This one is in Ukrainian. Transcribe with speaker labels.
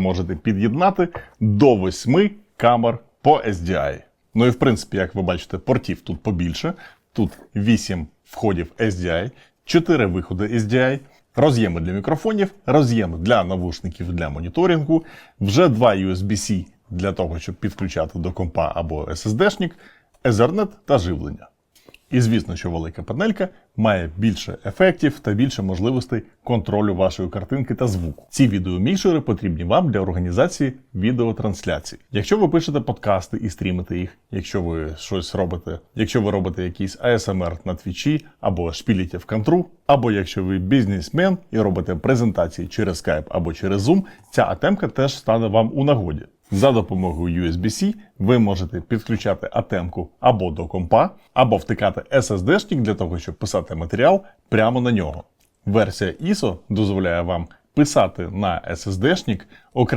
Speaker 1: можете під'єднати до 8 камер по SDI. Ну і в принципі, як ви бачите, портів тут побільше. Тут 8 входів SDI, 4 виходи SDI, роз'єми для мікрофонів, роз'єм для навушників для моніторингу, вже два USB-C для того, щоб підключати до компа або SSD-шник, Ethernet та живлення. І звісно, що велика панелька має більше ефектів та більше можливостей контролю вашої картинки та звуку. Ці відеомікшери потрібні вам для організації відеотрансляцій. Якщо ви пишете подкасти і стрімите їх, якщо ви щось робите, якщо ви робите якийсь ASMR на твічі або шпіліте в контру, або якщо ви бізнесмен і робите презентації через Skype або через Zoom, ця атемка теж стане вам у нагоді. За допомогою USB-C ви можете підключати атемку або до компа, або втикати SSD-шник для того, щоб писати матеріал прямо на нього. Версія ISO дозволяє вам писати на SSD-шник окремо